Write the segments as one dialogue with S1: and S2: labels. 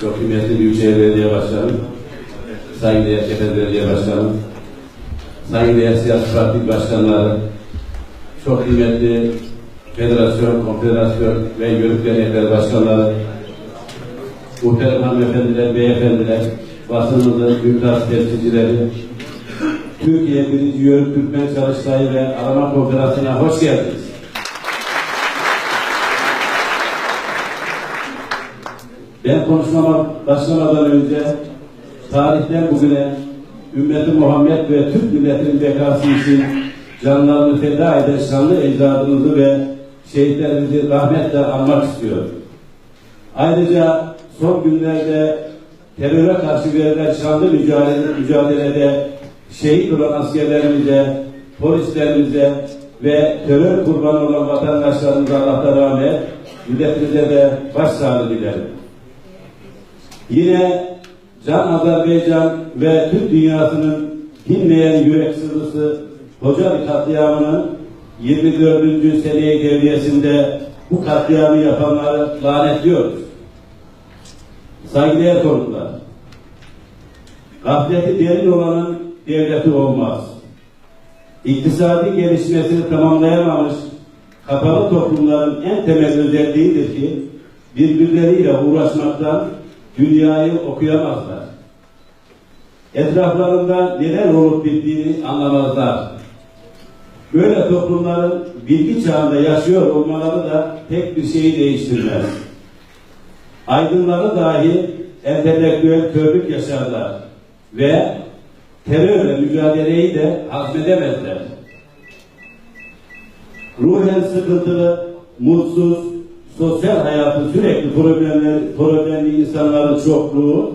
S1: çok kıymetli Büyükşehir Belediye Başkanı, saygıdeğer Kefes Belediye Başkanı, saygıdeğer siyasi parti başkanları, çok kıymetli federasyon, konfederasyon ve yörük dernekler başkanları, muhterem hanımefendiler, beyefendiler, basınımızın büyüktaş temsilcileri, Türkiye Birinci Yörük Türkmen Çalıştayı ve Arama Konferansı'na hoş geldiniz. Ben konuşmama başlamadan önce tarihten bugüne ümmeti Muhammed ve Türk milletinin bekası için canlarını feda eden şanlı ecdadımızı ve şehitlerimizi rahmetle anmak istiyorum. Ayrıca son günlerde teröre karşı verilen şanlı mücadele, mücadelede şehit olan askerlerimize, polislerimize ve terör kurbanı olan vatandaşlarımıza Allah'tan rahmet, milletimize de başsağlığı dilerim. Yine Can Azerbaycan ve Türk dünyasının dinmeyen yürek sızısı Hocalı katliamının 24. seneye devriyesinde bu katliamı yapanları lanetliyoruz. Saygıdeğer konuklar, gafleti derin olanın devleti olmaz. İktisadi gelişmesini tamamlayamamış kapalı toplumların en temel özelliğidir ki birbirleriyle uğraşmaktan dünyayı okuyamazlar. Etraflarında neler olup bittiğini anlamazlar. Böyle toplumların bilgi çağında yaşıyor olmaları da pek bir şeyi değiştirmez. Aydınları dahi entelektüel körlük yaşarlar ve terörle mücadeleyi de hazmedemezler. Ruhen sıkıntılı, mutsuz, sosyal hayatı sürekli problemli, problemli insanların çokluğu,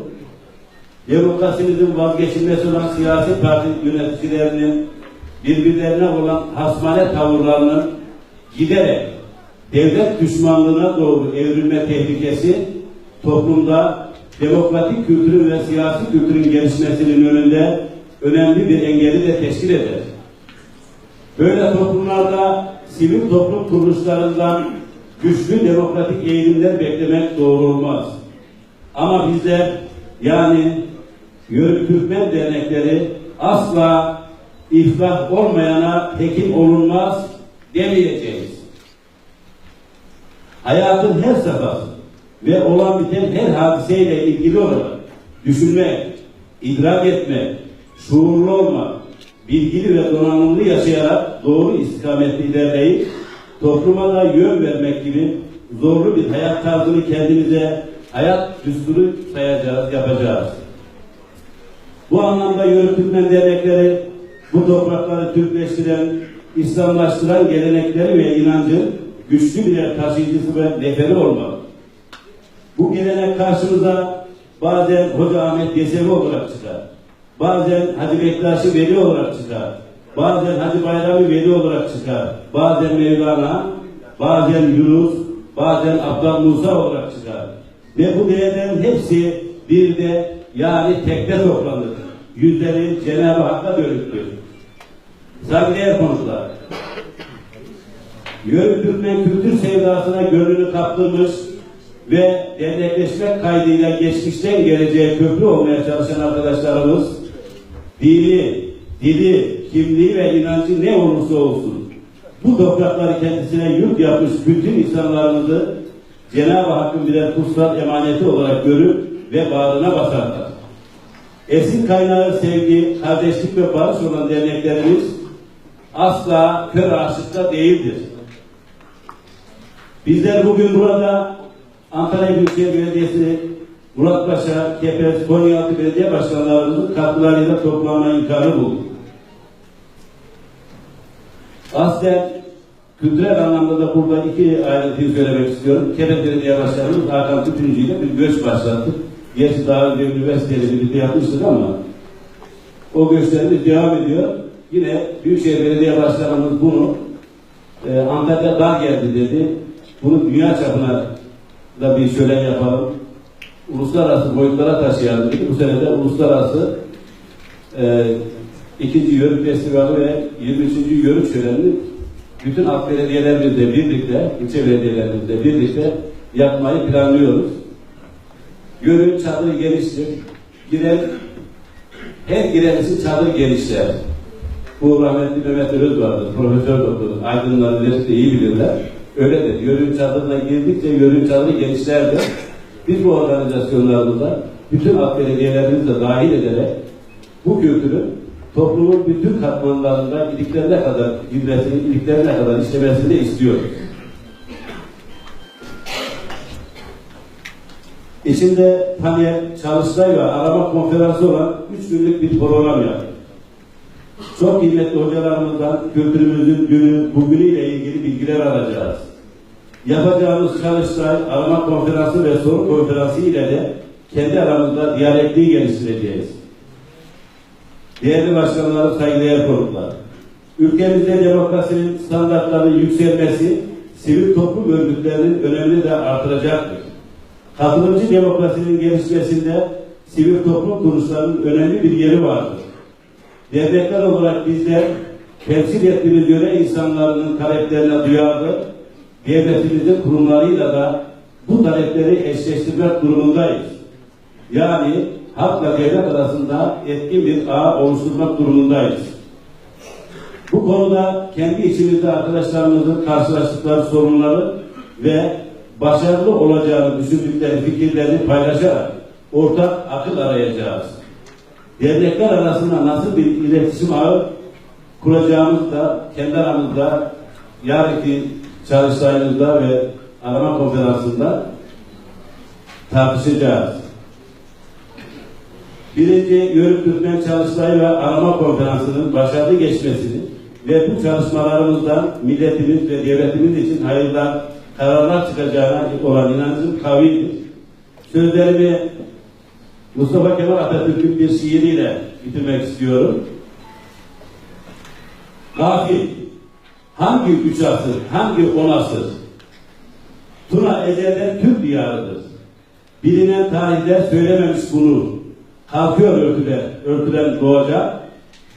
S1: demokrasimizin vazgeçilmesi olan siyasi parti yöneticilerinin birbirlerine olan hasmane tavırlarının giderek devlet düşmanlığına doğru evrilme tehlikesi toplumda demokratik kültürün ve siyasi kültürün gelişmesinin önünde önemli bir engeli de teşkil eder. Böyle toplumlarda sivil toplum kuruluşlarından güçlü demokratik eğilimler beklemek doğru olmaz. Ama bizler yani Yörük Türkmen dernekleri asla iflah olmayana hekim olunmaz demeyeceğiz. Hayatın her safhası ve olan biten her hadiseyle ilgili olarak düşünmek, idrak etmek, şuurlu olmak, bilgili ve donanımlı yaşayarak doğru istikametle ilerleyip topluma da yön vermek gibi zorlu bir hayat tarzını kendimize hayat düsturu sayacağız, yapacağız. Bu anlamda Yörük Türkmen dernekleri bu toprakları Türkleştiren, İslamlaştıran gelenekleri ve inancın güçlü birer taşıyıcısı ve neferi olmalı. Bu gelenek karşımıza bazen Hoca Ahmet Yesevi olarak çıkar. Bazen Hacı Bektaş'ı Veli olarak çıkar. Bazen Hacı Bayramı Veli olarak çıkar. Bazen Mevlana, bazen Yunus, bazen Abdal Musa olarak çıkar. Ve bu değerlerin hepsi bir de yani tekte toplanır. Yüzleri Cenab-ı Hakk'a dönüktür. Saygıdeğer konuklar. Yörük Türkmen kültür sevdasına gönlünü kaptırmış ve dernekleşmek kaydıyla geçmişten geleceğe köprü olmaya çalışan arkadaşlarımız dini, dili, kimliği ve inancı ne olursa olsun bu toprakları kendisine yurt yapmış bütün insanlarımızı Cenab-ı Hakk'ın birer kutsal emaneti olarak görüp ve bağrına basarlar. Esin kaynağı sevgi, kardeşlik ve barış olan derneklerimiz asla kör aşıkta değildir. Bizler bugün burada Antalya Büyükşehir Belediyesi, Murat Paşa, Kepez, Konyaaltı Belediye Başkanlarımızın katkılarıyla toplanma imkanı bulduk. Aslen kültürel anlamda da burada iki ayrıntıyı söylemek istiyorum. Kepez Belediye Başkanımız Hakan Tütüncü ile bir göç başlattık. Gerçi daha önce üniversitede birlikte yapmıştık ama o göçlerimiz devam ediyor. Yine Büyükşehir Belediye Başkanımız bunu e, Antalya dar geldi dedi. Bunu dünya çapına da bir şölen yapalım. Uluslararası boyutlara taşıyalım dedi. Bu sene de uluslararası e, ikinci Yörük Festivali ve 23. Yörük Şöleni bütün alt belediyelerimizle birlikte, ilçe belediyelerimizle birlikte yapmayı planlıyoruz. Yönün çadır geniştir. Giren, her girenisi çadır genişler. Bu rahmetli Mehmet Öz vardır, profesör doktor, aydınlar de iyi bilirler. Öyledir. Yörün çadırına girdikçe yörün çadırı genişlerdir. Biz bu organizasyonlarımızda bütün alt belediyelerimizi de dahil ederek bu kültürü toplumun bütün katmanlarında iliklerine kadar girmesini, iliklerine kadar işlemesini istiyoruz. İçinde panel, çalıştay ve arama konferansı olan üç günlük bir program yaptık. Çok kıymetli hocalarımızdan kültürümüzün günü, bugünüyle ilgili bilgiler alacağız. Yapacağımız çalıştay, arama konferansı ve soru konferansı ile de kendi aramızda diyalektiği geliştireceğiz. Değerli başkanlarım, saygıdeğer konuklar. Ülkemizde demokrasinin standartlarının yükselmesi, sivil toplum örgütlerinin önemini de artıracaktır. Katılımcı demokrasinin gelişmesinde sivil toplum kuruluşlarının önemli bir yeri vardır. Dernekler olarak bizler temsil ettiğimiz göre insanların taleplerine duyarlı, devletimizin kurumlarıyla da bu talepleri eşleştirmek durumundayız. Yani halkla devlet arasında etkin bir ağ oluşturmak durumundayız. Bu konuda kendi içimizde arkadaşlarımızın karşılaştıkları sorunları ve başarılı olacağını düşündükleri fikirlerini paylaşarak ortak akıl arayacağız. Dernekler arasında nasıl bir iletişim ağı kuracağımız da kendi aramızda yarınki çalıştayımızda ve arama konferansında tartışacağız. Birinci Yörük Türkmen Çalıştay ve Arama Konferansı'nın başarılı geçmesini ve bu çalışmalarımızdan milletimiz ve devletimiz için hayırlar, kararlar çıkacağına olan inancım kavidir. Sözlerimi Mustafa Kemal Atatürk'ün bir şiiriyle bitirmek istiyorum. Gafil, hangi üç asır, hangi on asır? Tuna ezelden Türk diyarıdır. Bilinen tarihler söylememiş bunu. Kalkıyor örtüler, örtülen doğacak.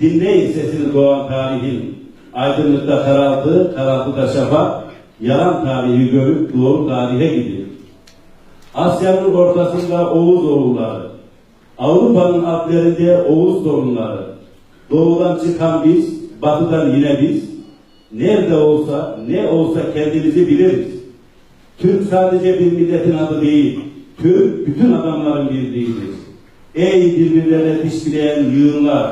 S1: Dinleyin sesini doğan tarihin. Aydınlıkta karartı, karanlıkta şafak. Yalan tarihi görüp doğru tarihe gidiyor. Asya'nın ortasında Oğuz oğulları. Avrupa'nın alplerinde Oğuz torunları. Doğudan çıkan biz, batıdan yine biz. Nerede olsa, ne olsa kendimizi biliriz. Türk sadece bir milletin adı değil, Türk bütün adamların birliğidir. Ey birbirlerine dişleyen yığınlar,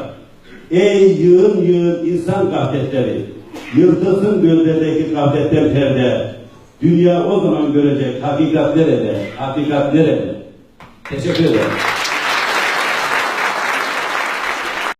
S1: ey yığın yığın insan gafletleri, yırtılsın gölgedeki gafletten perde. Dünya o zaman görecek hakikat nerede, hakikat nerede. Teşekkür ederim.